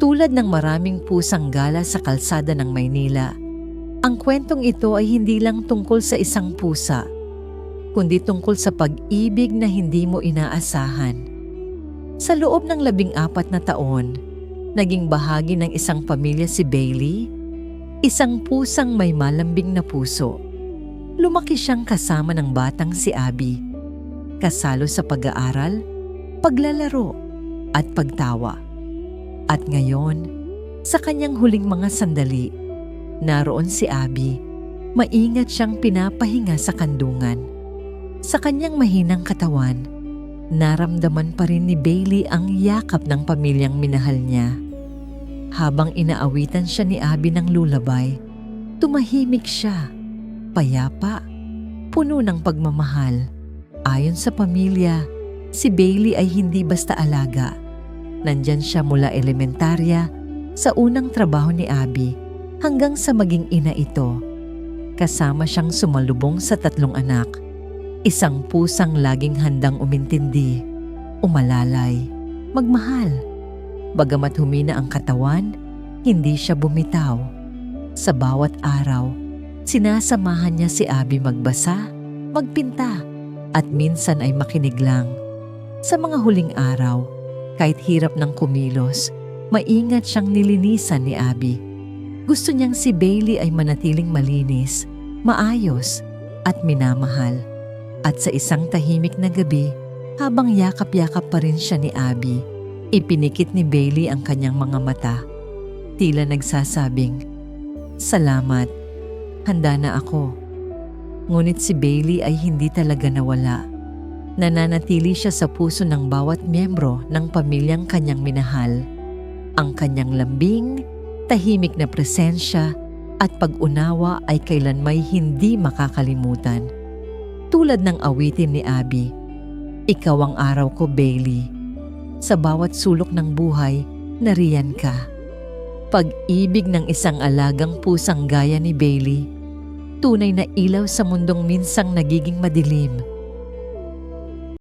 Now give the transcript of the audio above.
Tulad ng maraming pusang gala sa kalsada ng Maynila, ang kwentong ito ay hindi lang tungkol sa isang pusa, kundi tungkol sa pag-ibig na hindi mo inaasahan. Sa loob ng labing apat na taon, naging bahagi ng isang pamilya si Bailey, isang pusang may malambing na puso. Lumaki siyang kasama ng batang si Abby, kasalo sa pag-aaral, paglalaro, at pagtawa. At ngayon, sa kanyang huling mga sandali, naroon si Abby. Maingat siyang pinapahinga sa kandungan. Sa kanyang mahinang katawan, naramdaman pa rin ni Bailey ang yakap ng pamilyang minahal niya. Habang inaawitan siya ni Abby ng lulabay, tumahimik siya, payapa, puno ng pagmamahal. Ayon sa pamilya, si Bailey ay hindi basta alaga. Nandyan siya mula elementarya sa unang trabaho ni Abby hanggang sa maging ina ito. Kasama siyang sumalubong sa tatlong anak. Isang pusang laging handang umintindi, umalalay, magmahal. Bagamat humina ang katawan, hindi siya bumitaw. Sa bawat araw, sinasamahan niya si Abby magbasa, magpinta, at minsan ay makinig lang. Sa mga huling araw, kahit hirap ng kumilos, maingat siyang nilinisan ni Abby. Gusto niyang si Bailey ay manatiling malinis, maayos, at minamahal. At sa isang tahimik na gabi, habang yakap-yakap pa rin siya ni Abby, ipinikit ni Bailey ang kanyang mga mata. Tila nagsasabing, Salamat, handa na ako. Ngunit si Bailey ay hindi talaga nawala. Nananatili siya sa puso ng bawat miyembro ng pamilyang kanyang minahal. Ang kanyang lambing, tahimik na presensya at pag-unawa ay kailanmay hindi makakalimutan. Tulad ng awitin ni Abby, Ikaw ang araw ko, Bailey. Sa bawat sulok ng buhay, nariyan ka. Pag-ibig ng isang alagang pusang gaya ni Bailey, tunay na ilaw sa mundong minsang nagiging madilim